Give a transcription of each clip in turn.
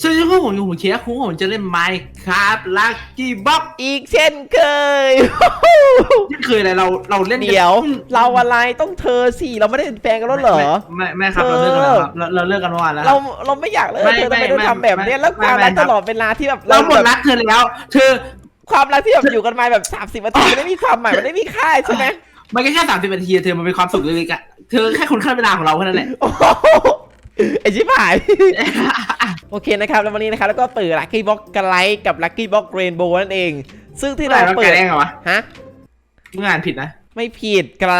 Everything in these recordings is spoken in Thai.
สวัสดีครับผมอยู่ผมเชียร์คุ้งผมจะเล่นไมค์ครับลักกี้บ็อกอีกเช่นเคยที่เคยอะไรเราเราเล่นกันเดี๋ยว เราอะไรต้องเธอสิเราไม่ได้เป็นแฟนกันแล้วเหรอ ไม่ไม่ไม่ครับเราเลิกกันแล้วครับเราเราเลิกกันเมื่อวานแล้วเราเราไม่อยากเลิกไม่เธอทำไมไม่ต้องไม่ทำแบบเนี้ยแล้วไม่ความรักไม่ครับตลอดเวลาที่แบบเราหมดแบบรักเธอแล้ว เธอ ความรักที่แบบอยู่กันมาแบบสามสิบนาทีมันไม่มีความหมายมันไม่มีค่าใช่ไหมมันก็แค่สามสิบนาทีเธอมันเป็นความสุขเล็กๆอะเธอแค่คนขั้นเวลาของเราแค่นั้นแหละ โอ้โหไอชิบหาย โอเคนะครับ แล้ววันนี้นะครับ แล้วก็เปิดลัคกี้บ็อกกไลท์กับลัคกี้บ็อกเรนโบว์นั่นเอง ซึ่งที่ที่เราเราเปิเปิดดได้ไงวะฮะมึงอ่านผิดนะ ไม่ผิดไกล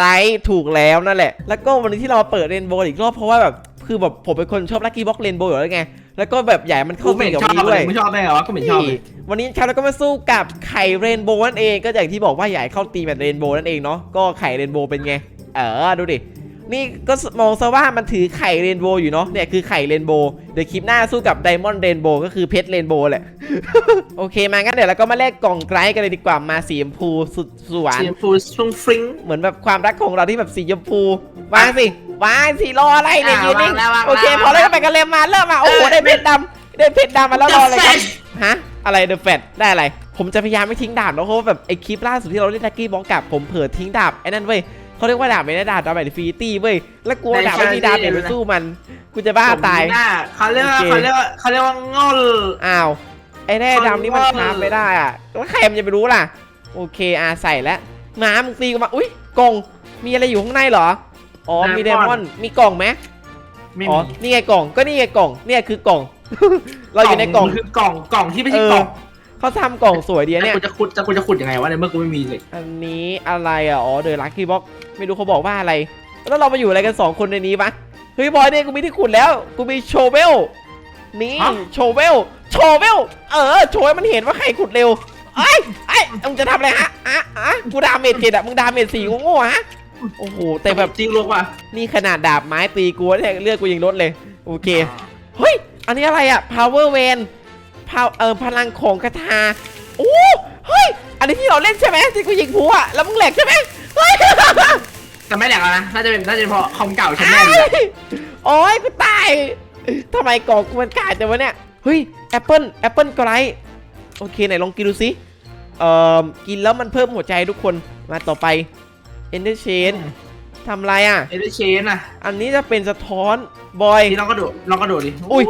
ถูกแล้วนั่นแหละ แล้วก็วันนี้ที่เราเปิดเรนโบว์อีกรอบเพราะว่าแบบคือแบบผมเป็นคนชอบลัคกี้บ็อกเรนโบว์อยู่แล้วไงแล้วก็แบบใหญ่มันกูเข้าไม่ตีเห็นกับชวัอนบนี้เลด้วยยไม่ชอบได้ไงวะก็ไม่เห็นชอบเลยวันนี้ครับเราก็มาสู้กับไข่เรนโบว์นั่นเอง ก็อย่างที่บอกว่าใหญ่เข้าตีแบบเรนโบว์นั่นเองเนาะก็ไข่เรนโบว์เป็นไง เออดูดิ นี่ก็มองซะว่ามันถือไข่เรนโบว์อยู่เนาะเนี่ยคือไข่เรนโบว์เดี๋ยวคลิปหน้าสู้กับไดมอนด์เรนโบว์ก็คือเพชรเรนโบว์แหละ โอเคมางั้นเดี๋ยวเราก็มาแลกกล่องไกด์กันเลยดีกว่ามาสีชมพูสุดสวเสีนยงฟูฟรุ้งฟริ้งเหมือนแบบความรักของเราที่แบบสีชมพูวางสิวางสิรออะไรเนี่ยอะยืนนิ่งวางแล้ววางแล้วโอเคพอแล้วก็ไปกันเลยมาเริ่มมาโอ้โหเออ ได้เพชรดำได้เพชรดำมาแล้วรออะไรกัน Flash ฮะ อะไรเดอะแฟได้อะไร ผมจะพยายามไม่ทิ้งดาบแล้วเพราะว่าแบบไอคลิปล่าสุดที่เราเล่นลักกี้บ็อกกับผมเผลอทิ้งดาบไอ้นั่นเว้ย เขาเรียกว่าดาบไม่ได้ดาบดาบแบบฟิตี้เว้ยแล้วกลัวดาบไม่มีดาบเปลี่ยนไปสู้มันกูจะบ้าตายหน้เขาเรียกว่าโอเคเขาเรียกว่าเขาเรียกว่างอลอ้าวไอ้แร่ดำนี่มันคนว่าทำไม่ได้อะแล้วใครมันจะไปรู้ล่ะ โอเคอาใส่แล้วหมามึงตีกูมาอุ้ยกล่องมีอะไรอยู่ข้างในเหรออ๋อมีเดมอนมีกล่องไหมไม่อ๋อมีนี่ไงกล่องก็นี่ไงกล่องเนี่ยคือกล่อง เราอยู่ในกล่องคือกล่องกล่องที่ไม่เอใช่อกล่องเขาทำกล่องสวยดีอะเนี่เนี่ยยกูจะขุดจะกูจะขุดยังไงวะในเมื่อกูไม่มีเลยอันนี้อะไรอะอ๋อเดอะลัคกี้บ็อก ไม่รู้เขาบอกว่าอะไร แล้วเรามาอยู่อะไรกัน 2 คนในนี้ปะเฮ้ยบอยเนี่ยกูมีที่ขุดแล้ว กูมีโชเวลนี่ฮะโชเวลโชเวลเออโชว์ให้มันเห็นว่าใครขุดเร็วไอ้ไอ้ยมึงจะทำอะไรฮะอะอะกูดาเมจเจ็ดอะมึงดาเมจสี่กูโง่ฮะโอ้โหแต่แบบจริงลูกว่ะนี่ขนาดดาบไม้ตีกูเนี่ยเลือดกูยังลดเลย โอเคเฮ้ยอันนี้อะไรอะ power van พาวเออพลังของคาถาโอ้เฮ้ยอันนี้ที่เราเล่นใช่ไหมที่กูยิงผัวอะแล้วมึงแหลกใช่ไหมเฮ้ย แต่ไม่แหลกแล้วนะน่าจะเป็นน่าจะเป็นเพราะคอมเก่าฉันแน่เลยอะโอ้ยกูตายทำไมกล่องกูมันกาดจังวะเนี่ยเฮ้ยแอปเปิลแอปเปิลก็ไรโอเคไหนลองกินดูสิเอ่อกินแล้วมันเพิ่มหัวใจทุกคนมาต่อไป Ender Chain ทำอะไรอะ เอเดเชนอะอันนี้จะเป็นสะท้อนบอย นี่ลองกระโดดลองกระโดดดิอุ้ย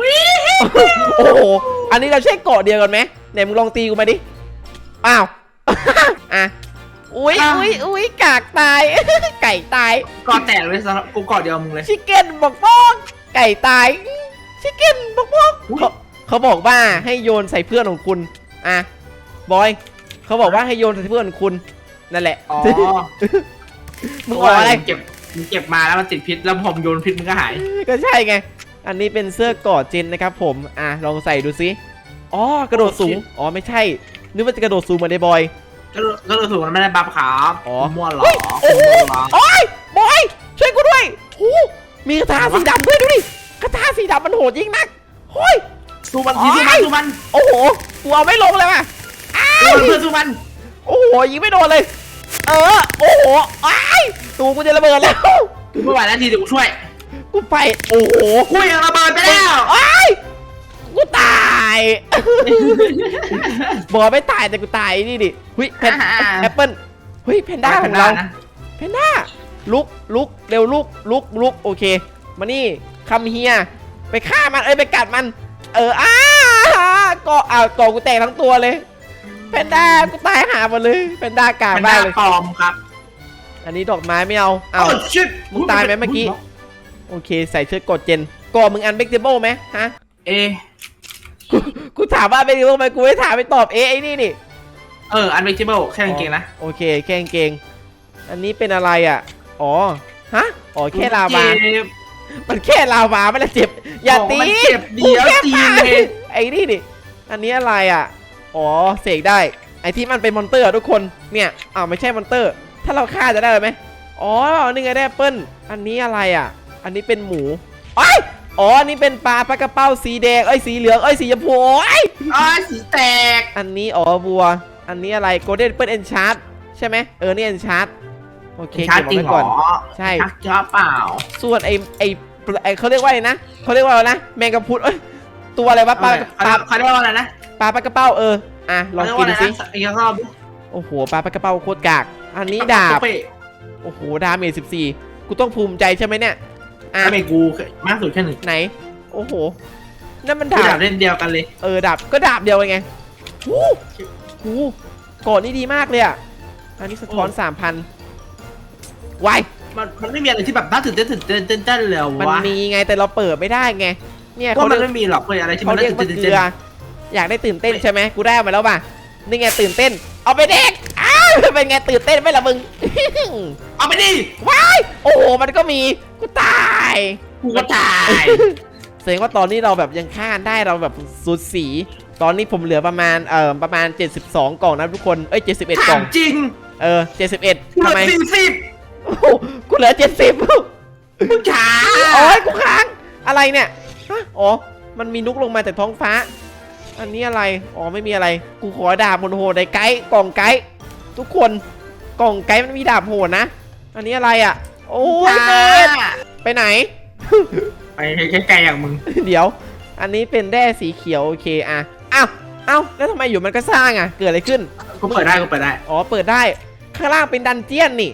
โอ้โห อันนี้เราใช่เกาะเดียวกันไหมไหนมึงลองตีกูมาดิ อ้าว อะ อุ้ยอุ้ยอุ้ยกากตาย ไก่ตายกอดแตกเลยสำหรับกูกอดเดียวมึงเลย ชิคเก้นบอกบอกไก่ตายชิคเก้นบอกบอกอุ๊ย เขาเขาบอกว่าให้โยนใส่เพื่อนของคุณอะบอยเขาบอกว่าให้โยนใส่เพื่อนของคุณนั่นแหละอ๋อมึงบอกอะไร เก็บมึงเก็บมาแล้วมันติดพิษแล้วผมโยนพิษมันก็หาย ก็ใช่ไง อันนี้เป็นเสื้อกอดเจนนะครับผม อะ ลองใส่ดูสิอ๋อ กระโดดสูง อ๋อ ไม่ใช่ นึกว่าจะกระโดดสูงเหมือนในบอย ก็ก็รู้สึกว่ามันไม่ได้บัฟครับอ๋อ มั่วหรอเฮ้ยโอ้โหมั่วหรอ โอ้ยบอยช่วยกูด้วยหูมีคาถาสีดำด้วยดูดิคาถาสีดำมันโหดยิ่งนักเฮ้ย สู้มันทีสู้มันสู้มันโอ้โหกูเอาไม่ลงเลยว่ะอ้าสู้ยมันเพื่อนสู้มันโอ้โหยิงไม่โดนเลย เออ โอ้โหอ้ายตัวกูจะระเบิดแล้ว กูไม่ไหวแล้วทีเดี๋ยวกูช่วยกูไป โอ้โห กูยังระเบิดไปแล้ว อ้าย กูตายบอกไม่ตายแต่กูตายนี่ดิเฮ้ยแพนอ่า แอปเปิ้ลเฮ้ยแพนด้าของเรานะเพนด้าลุกลุกเร็วลุกลุกลุกโอเค มานี่คัมเฮียไปฆ่ามันเอ้ยไปกัดมัน เอออ้าก็อ่าก่อกูแตกทั้งตัวเลยแพนด้ากูตายหาหมดเลยแพนด้ากาแพนบ้าด้ากเลย ปลอมครับอันนี้ดอกไม้ไม่เอาเอา โอ้ชิตมึงตายไหมเมื่อกี้ โอเค ใส่เชือกกดเจนก่อมึงอันเบกเทเบิลไหมฮะ เอะกูกูถามว่าเบกเทเบิลไหมกูไม่ถามไปตอบเอ๊ะไอ้นี่นี่เออ อันเบจิเบิลแค่กางเกงนะ โอเคแค่กางเกง อันนี้เป็นอะไรอะ อ๋อ ฮะ อ๋อแค่ลาวาเจ็บมันแค่ลาวาไม่ละเจ็บ อย่าตีมันเจ็บเดียวกูแค่ตีปาเลย ไอ้นี่ดิอันนี้อะไรอะ อ๋อเสกได้ ไอ้ที่มันเป็นมอนเตอร์อะทุกคน เนี่ย อ้าวไม่ใช่มอนเตอร์ ถ้าเราฆ่าจะได้ไหมอ๋อนี่ไงได้แอปเปิ้ล อันนี้อะไรอะ อันนี้เป็นหมูไอย อ๋ออันนี้เป็นปลาปลากระเป้าสีแดงเอ้ยสีเหลืองเอ้ยสีชมพูโอ้ยอ๋อสีแตก อันนี้อ๋อบัว อันนี้อะไรโกลเด้นเปิ้ลเอนชาร์ดใช่ไหมเออนี่เอนชาร์ดโอเคชาเก็บจริงไว้เหรก่อนอใช่ ชักจ้าเปล่า ส่วนไอ้ไอ้ไอ้เขาเรียกว่าอะไรนะเขาเรียกว่าอะไรนะแมงกะพรุนเอ้ยตัวอะไรวะปลาเขาปลาเขาเรียกว่าอะไรนะปลาปลากระเป้าเอออะลองเขาเรียกกิว่านอะไรดูสินะอีกรอบดิโอ้โหปลาปลากระเป้าโคตรกาก อันนี้ดาบเป๊ะโอ้โหดาเมจ14กูต้องภูมิใจใช่ไหมเนี่ย อะ ถ้าไม่กูมากสุดแค่หนึ่งไหน โอ้โห นั่นมันคือดาดาบบเล่นเดียวกันเลยเออดาบก็ดาบเดียวกันไงหูหูก่อนนี่ดีมากเลยอะ อันนี้สะท้อน3,000วายมันมันไม่มีอะไรที่แบบน่าตื่นเต้นตื่นเต้นเต้นเต้นเลยมันวะมีไงแต่เราเปิดไม่ได้ไง เนี่ยว่าเขามันเรียกไม่มีหรอกเลยอะไรที่มัเขานเรียกน่าว่าตื่นเกเต้ลืนอ อยากได้ตื่นเต้นใช่ไหมกูได้มาแล้วป่ะ นี่ไงตื่นเต้น เอาไปเด็กอ้าวเป็นไงตื่นเต้นไหมล่ะมึง เอาไปดิว้าย โอ้โห มันก็มี กูตายกูก็ตายแสดงว่าตอนนี้เราแบบยังฆ่ากันได้เราแบบสุดสี ตอนนี้ผมเหลือประมาณเอ่อประมาณ 72 กล่องนะทุกคนเอ้ย71 กล่ถาองมจริงเออ71ทำไมสี่สิบโอ้โหกูเหลือ 70 มึงช้าโอ้ยกูค้างอะไรเนี่ยฮะอ๋อ มันมีนุกลงมาจากท้องฟ้า อันนี้อะไร อ๋อ ไม่มีอะไร กูขอดาบโหดๆในไกด์กล่องไกด์ทุกคน กล่องไกด์มันมีดาบโหดนะ อันนี้อะไรอะ โอ้ยเน็ตไปไหน ไปไกลๆอย่างมึง เดี๋ยว อันนี้เป็นแร่สีเขียวโอเคอะอ้าวอ้าวแล้วทำไมอยู่มันก็สร้างอะ เกิดอะไรขึ้น กูเปิดได้กูเปิดได้ อ๋อ เปิดได้ ข้างล่างเป็นดันเจียนนี่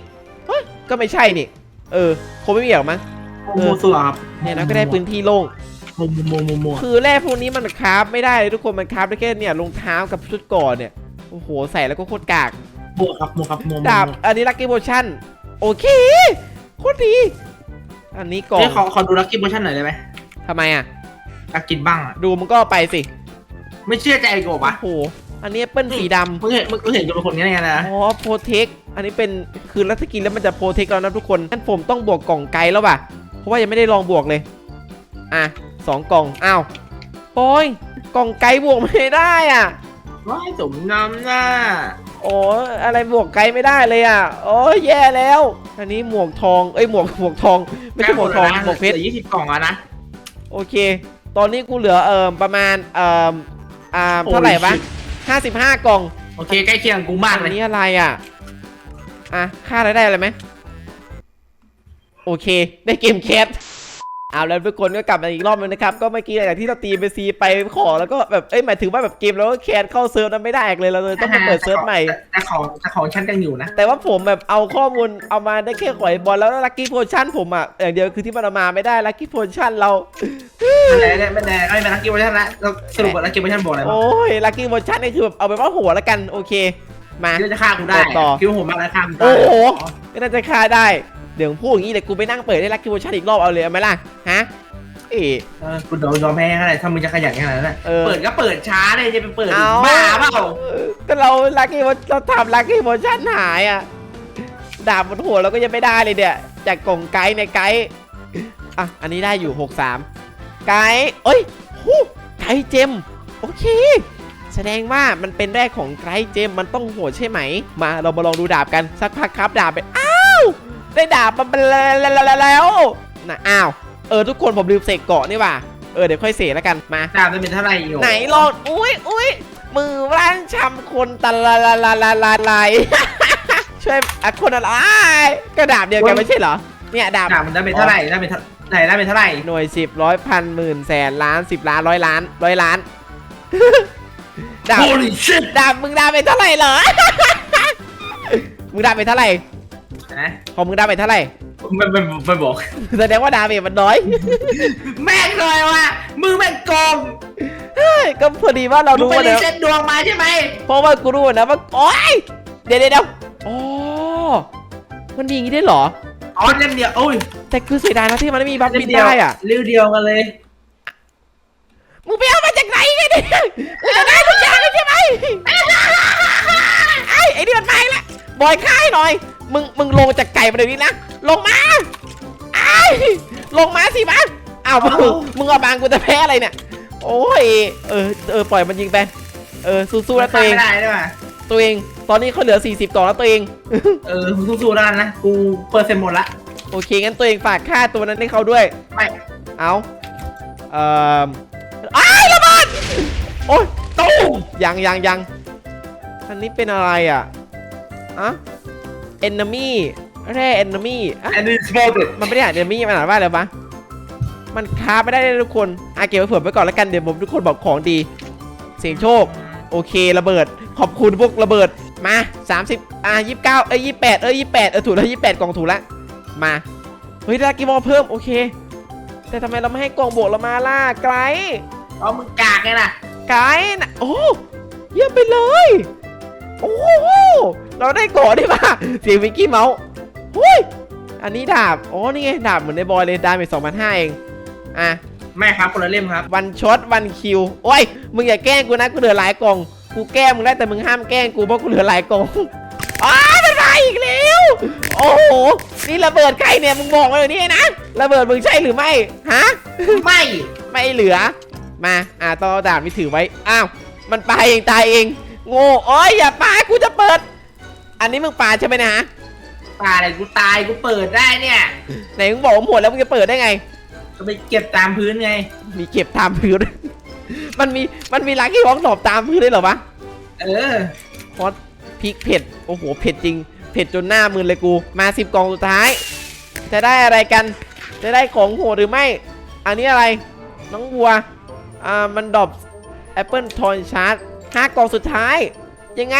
เฮ้ยก็ไม่ใช่นี่ เออ คงไม่มีหรอกมั้งโมโมสัวครับเนี่ยนะก็ได้พื้นที่โล่งโมโมโมโมโมคือแร่พวกนี้มันคราฟไม่ได้เลยทุกคน มันคราฟได้แค่เนี่ยรองเท้ากับชุดก่อนเนี่ย โอ้โห ใส่แล้วก็โคตรกากโมครับโมครับโมโมดาบอันนี้ลักกี้โ t ชั่น โอเค โคตรดี อันนี้กล่องเฮ้ยขอขอดูลักกี้โมชั่นหน่อยได้ไหมทำไมอะอยากกินบ้างอะ ดูมันก็เอาไปสิ ไม่เชื่อใจกูโอ้ปะโห อันนี้แอปเปิ้ลสีดมึงเห็นมึงมึงเห็นกูเป็นคนยังไงนะำอ๋อโปรเทค อันนี้เป็นคือแล้วถ้ากินแล้วมันจะโปรเทคแล้วนะทุกคนงั้นผมต้องบวกกล่องไกลแล้วป่ะ เพราะว่ายังไม่ได้ลองบวกเลย อะสองกล่อง อ้าวโอ้ยกล่องไกลบวกไม่ได้อะว้ายสมน้ำหน้า โอ้ยอะไรหมวกไกด์ไม่ได้เลยอะ โอ้ยแย่แล้ว อันนี้หมวกทอง เอ้ยหมวกหมวกทอง ไม่ใช่หมวกทองหมวกเพชรยี่สิบกล่องอะนะ โอเค ตอนนี้กูเหลือเอ่อประมาณเอ่ออ่าเท่าไหร่ปะห้าสิบห้ากล่อง โอเคใกล้เคียงกูมากเลอัยนนี้อะไรอะ อะค่าอะไรได้อะไรไหม โอเค ได้เกมแคท เอาแล้วทุกคนก็กลับมาอีกรอบนึงนะครับ ก็เมื่อกี้หลังจากที่เราตีไปซีไปขอแล้วก็แบบเอ้ยหมายถึงว่าแบบเกมแล้วก็แคทเข้าเซิร์ฟนั้นไม่ได้อีกเลยเราเลยต้องมาเปิดเซิร์ฟใหม่ แต่ของแต่ของฉันยังอยู่นะ แต่ว่าผมแบบเอาข้อมูลเอามาได้แค่ขอยบอลแล้วลัคกี้โพชั่นผมอะอย่างเดียวคือที่มันเอามาไม่ได้ลัคกี้โพชั่นเราไม่แน่ไม่แน่ไม่แน่ไม่เป็นลักกี้โมชั่นละเราสรุปว่าลักกี้โมชั่นบอกอะไรบ้างโอ้ยลัคกี้โพชั่นนี่คือแบบเอาไปว่าหัวแล้วกันโอเค มาคิดว่าจะฆ่ากูได้ต่อคิดว่าผมมาแล้วฆ่ากูได้โอ้โหก็น่าจะฆ่าได้ เดี๋ยวพูดอย่างนี้เดี๋ยวกูไปนั่งเปิดได้ลัคกี้โพชั่นอีกรอบเอาเลยเอาไหมล่ะฮะเอ๋เออกูโดนยอมแพ้ขนาดถ้ามึงจะขยันขนาดนั้นนะเออ เปิดก็เปิดช้าเลยจะไปเปิดเอาบ้าเปล่าก็เราลัคกี้เราทำลัคกี้โพชั่นหายอะดาบบนหัวเราก็ยังไม่ได้เลยเนี่ยจากกล่องไกด์ในไกด์อะอันนี้ได้อยู่ 63 ไกด์เอ้ยหูไกด์เจมโอเค แสดงว่ามันเป็นแรกของไกด์เจมมันต้องโหดใช่ไหม มาเรามาลองดูดาบกันสักพักครับดาบไปอ้าว ได้ดาบมาแล้วนะอ้าวเออทุกคนผมลืมเสกเกาะนี่ว่ะเออเดี๋ยวค่อยเสกแล้วกันมาดาบจะเป็นเท่าไหร่อยู่ไหนลองอุ้ยอุ้ยมือร่างชำคนตะละละละละละลายช่วยอะคนอะไรก็ดาบเดียวกันไม่ใช่เหรอเนี่ยดาบดาบมันได้เป็นเท่าไหร่ได้เป็นเท่าไหนได้เป็นเท่าไหร่หน่วยสิบร้อยพันหมื่นแสนล้านสิบล้านร้อยล้านร้อยล้านดาบ Holy shit ดาบมึงดาบไปเท่าไหร่เหรอมึงดาบไปเท่าไหร่ นะของมึงดาบไปเท่าไหร่ไม่ไม่ไม่บอก แสดงว่าดาเมจมันน้อย แม่งเลยว่ะมึงแม่งโกงก็พอดีว่าเรามึงรู้ไปว่ารีเดี๋ยวเซ็ตดวงมาใช่ไหมเพราะว่ากูรู้นะว่าโอ๊ยเดี๋ยวเดี๋ยวเดี๋ยวอ๋อมันมีอย่างนี้ได้วยเหรอ อ๋อเล่มเดียวโอ้ยแต่คือเสียดายนะที่มันไม่มีบัฟเล่บิมนเดียวได้อะริ้วเดียวกันเลย มึงไปเอามาจากไหนไงเนี่ยมึงจะได้ทุกอย่างเลยใช่ไหมไอ้ไอ้นี่มันมาอีกแล้วบอยค่ายหน่อย มึงมึงลงจากไก่มาเดี๋ยวนี้นะลงมาไอ้ลงมาสิมาอ้าวมึงมึงเอาบางกูจะแพ้อะไรเนี่ย โอ้ยเออเออปล่อยมันยิงไปเออสู้ๆนะตัวเองไม่ได้ได้ป่ะตัวเอง ตอนนี้เขาเหลือ 40กล่องแล้วตัวเอง เออมึงสู้ๆแล้วกันนะ กูเปอร์เซ็นต์หมดละ โอเคงั้นตัวเองฝากค่าตัวนั้นให้เขาด้วยไม่เอาเอ่ออ้ายระเบิดโอ้ยตู้มยังยังยังอันนี้เป็นอะไรอะอะ enemy แร่ enemy อะอันนี้สปอร์ตมันไม่ได้อ่าน enemy มันอ่านว่าอะไรปะมันคราฟไม่ได้เลยทุกคนอะเก็บไว้เผื่อไว้ก่อนแล้วกันเดี๋ยวผมทุกคนบอกของดี เสียงโชค โอเคระเบิด ขอบคุณพวกระเบิดมา 30 อะ29 เอ้ย28 เอ้ย28 เออถูกแล้ว28 กล่องถูกแล้วมา เฮ้ยได้กี่บอลเพิ่มโอเค แต่ทำไมเราไม่ให้กล่องบวกเรามาล่ะไกลเอามึงกากไงล่ะไกลนะโอ้เยี่ยมไปเลย โอ้โห เราได้ก่อนได้ป่ะเสียงวิกกี้เมาส์หุ้ยอันนี้ดาบอ๋อนี่ไงดาบเหมือนในบอยเลยดาเมจสองพันห้าเองอะไม่ครับคนละเล่มครับ วันช็อตวันคิว โอ้ย มึงอย่าแกล้งกูนะกูเหลือหลายกล่อง กูแกล้งมึงได้แต่มึงห้ามแกล้งกูเพราะกูเหลือหลายกล่องอ้ามันมาอีกแล้ว โอ้โห นี่ระเบิดใครเนี่ยมึงบอกมาเลยนี่นะ ระเบิดมึงใช่หรือไม่ ฮะ ไม่ ไม่เหลือ มา อ่าต้องเอาดาบนี่ถือไว้ อ้าว มันปาเองตายเอง โง่โอ้ยอย่าปากูจะเปิด อันนี้มึงปาใช่ไหมนะตายเลยกูตายกูเปิดได้เนี่ยไหนมึงบอกว่าหมดแล้วมึงจะเปิดได้ไง ก็ไปเก็บตามพื้นไง มีเก็บตามพื้น มันมีมันมีลักกี้วอกตอบตามพื้นเลยเหรอวะเออฮอตพริกเผ็ดโอ้โหเผ็ดจริง เผ็ดจนหน้ามืนเลยกูมาสิบกล่องสุดท้าย จะได้อะไรกัน จะได้ของโหดหรือไม่ อันนี้อะไร น้องวัวอ่ามันดรอปแอปเปิลทอนชาร์จห้ากล่องสุดท้าย ยังไง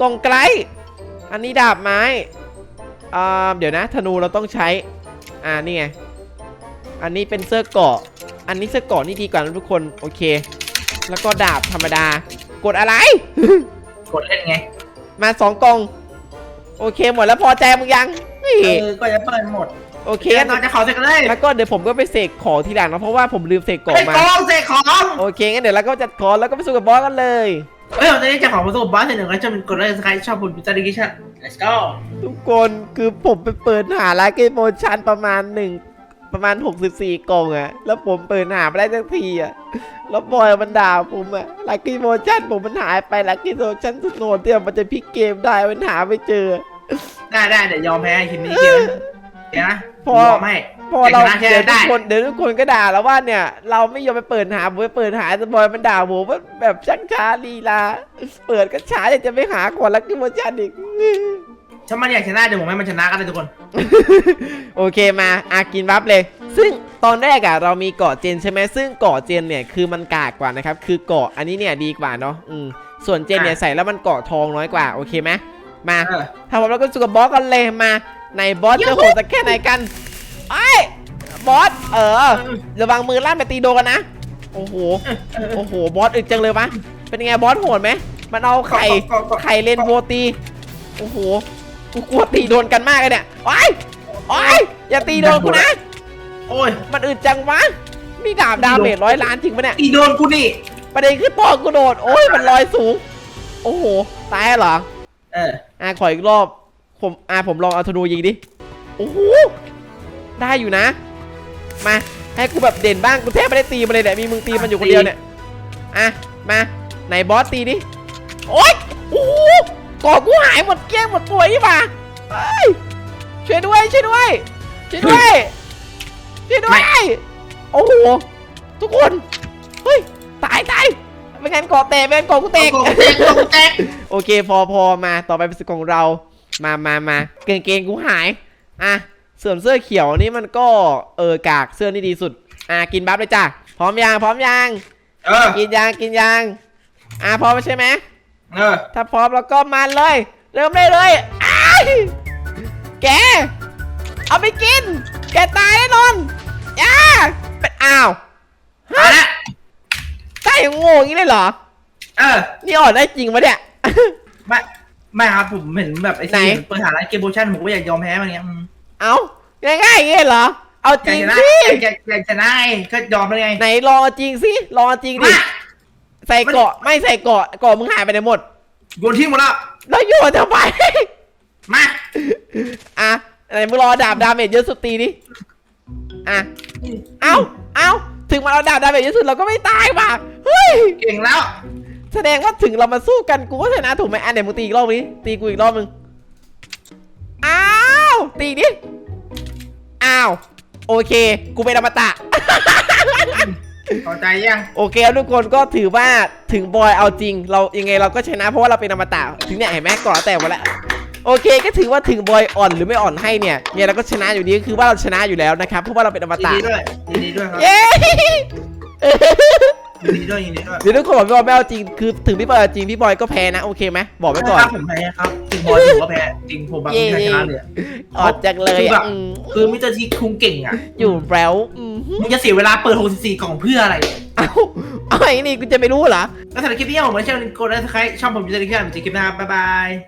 กล่องไกล อันนี้ดาบไม้อ่าเดี๋ยวนะ ธนูเราต้องใช้ อ่า นี่ไง อันนี้เป็นเสื้อเกราะ อันนี้เสื้อเกราะนี่ดีกว่านะทุกคน โอเค แล้วก็ดาบธรรมดา กดอะไร กดเล่นไง มาสองกล่อง โอเคหมดแล้วพอใจมึงยังเฮ้ยเออ ก็จะเปิดหมด โอเค เคนอนจะขอเสร็จกันเลยแล้วก็เดี๋ยวผมก็ไปเสกของทีหลังนะเพราะว่าผมลืมเสกกล่องไอ้มา กองเสกของ โอเคงั้นเดี๋ยวเราก็จัดของแล้วก็ไปสู้กับบอสกันเลย เฮ้ยผมจะได้จะของประสบบอสเสร็จหนึ่งก็จะเป็นกดไลค์สกายชอบผมพิจารณา let's go ทุกคนคือผมไปเปิดหาลาเกมโมชันประมาณหนึ่งประมาณ 64กล่องอะแล้วผมเปิดหาไม่ได้สักทีอะแล้วบอยมันด่าผมอะลาเกมโมชันผมมันหายไปลาเกมโมชันสุดโหดที่มันจะพลิกเกมได้มันหาไม่เจอ ได้ได้เดี๋ยวยอมแพ้คลิปนี้เกม เดี๋ยวนะพอยอมให้พอเราชนะแค่เดี๋ยวทุได้กคนเดี๋ยวทุกคนก็ด่าแล้วว่าเนี่ย เราไม่ยอมไปเปิดหาผมไปเปิดหาสบอยมันด่าผมว่าแบบชักช้าลีลาเปิดก็ช้าอยากจะไปหาก่อนแล้วก็มาจันอีก ถ้ามันอยากชนะเดี๋ยวผมให้มันชนะกันเลยทุกคน โอเคมาอากินบัฟเลย ซึ่งตอนแรกอะเรามีเกาะเจนใช่ไหมซึ่งเกาะเจนเนี่ยคือมันกากกว่านะครับ คือเกาะอันนี้เนี่ยดีกว่าเนาะอืมส่วนเจนเนี่ยอะใส่แล้วมันเกาะทองน้อยกว่าโอเคไหมมา เออ ถ้าผมเราก็สู้กับบอสกันเลยมา ในบอสจะโหดสักแค่ไหนกันไอ้ยบอสเออ ระวังมือลั่นไปตีโดนกันนะ โอ้โห โอ้โห บอสอึดจังเลยวะเป็นไงบอสโหดไหม มันเอาไข่ก็ก็ก็ไข่เลนโวตี โอ้โห กูกลัวตีโดนกันมากเลยเนี่ยไอ้ยไอ้ยอย่าตีโดนกูนะ โอ้ย มันอึดจังวะนี่ดาบดาเมจร้อยล้านจริงปะเนี่ย ตีโดนกูนี่ ประเด็นคือปอกกูโดด โอ้ย มันลอยสูง โอ้โห ตายเหรอ เออ อะขออีกรอบ ผมอะผมลองเอาธนูยิงดิ โอ้โห ได้อยู่นะ มา ให้กูแบบเด่นบ้าง กูแทบไม่ได้ตีมันเลยแหละมีมึงตีมันอยู่คนเดียวเนี่ย อะ มา ไหนบอสตีดิ โอ๊ยโอ้โหก่อกูหายหมดเกลี้ยงหมดตัวนี่ป่ะเฮ้ย ช่วยด้วย ช่วยด้วย ช่วยด้วย ช่วยด้วย โอ้โห ทุกคน เฮ้ย ตายตายไม่งั้นก่อแตกไม่งั้นก่อกูแตกโกงแตกโกงแตกโอเค พอพอมา ต่อไปเป็นสกของเรา มามามาเกงเกงกูหาย อะส่วนเสื้อเขียวนี่มันก็เออกากเสื้อนี่ดีสุด อะกินบัฟเลยจ้ะ พร้อมยังพร้อมยังเออกินยังกินยังอะพร้อมใช่ไหมเออถ้าพร้อมแล้วก็มาเลย เริ่มได้เลยอ้ายแก เอาไปกิน แกตายแน่นอนย่าเป็นอ้าวมาละตายอย่างโง่อย่างนี้เลยเหรอ เออ นี่อ่อนได้จริงปะเนี่ย ไม่ ไม่ครับผมเห็นแบบไอ้ไหน ที่เปิดหาร้านเกมโบชั่นผมก็อยากยอมแพ้มันเงี้ยอืมเอาง่ายๆอย่างนี้เหรอ เอาอจยาริกงชนะสิอยากอยากชนะไงก็ยอมไปไงไหนลองเอาจริงสิลองเอาจริงดิมาใส่เกาะไม่ใส่เกาะเกาะมึงหายไปไหนหมด โยนทิ้งหมดแล้วแล้วโยนทำไม มาอะไหนมึงรอดาบดาเมจเยอะสุดตีดิอะเอาเอาถึงมันเอาดาบดาเมจเยอะสุดเราก็ไม่ตายว่ะเฮ้ย เก่งแล้ว แสดงว่าถึงเรามาสู้กันกูก็ชนะถูกไหมอะเดี๋ยวมึงตีอีกรอบนี้ตีกูอีกรอบมึงอ้าวตีดิอ้าวโอเค กูเป็นอมตะ เข้าใจยังโอเคครับทุกคนก็ถือว่าถึงบอยเอาจริง เรายังไงเราก็ชนะเพราะว่าเราเป็นอมตะถึงเนี่ยเห็นไหมก่อนแต่หมดแล้วโอเคก็ถือว่าถึงบอยอ่อนหรือไม่อ่อนให้เนี่ยเนี่ยเราก็ชนะอยู่ดีก็คือว่าเราชนะอยู่แล้วนะครับเพราะว่าเราเป็นอมยินตะ ดีด้วยยินดีด้วยครับ เย้ ยินดีด้วยยินดีด้วยเดี๋ยวทุกคนบอกพี่บอยไม่เอาจริงคือถึงพี่บอยเอาจริงพี่บอยก็แพ้นะโอเคไหมบอกไว้ก่อนครับผมแพ้ครับจริงบอยถือว่าแพ้จริงผมแบบไม่ชนะเลยออกจากเลยคือแบอะบ อืมคือมิสเตอร์ทีคุงเก่งอะอยู่แล้วอืมมึงจะเสียเวลาเปิด 64 กล่องเพื่ออะไร เอาเอาอย่างนี้กูจะไม่รู้เหรอ แล้วสำหรับคลิปนี้ผมไม่ใช่คนกดไลค์ใครช่องผมจะได้แค่ผมจะคลิปหน้าบ๊ายบาย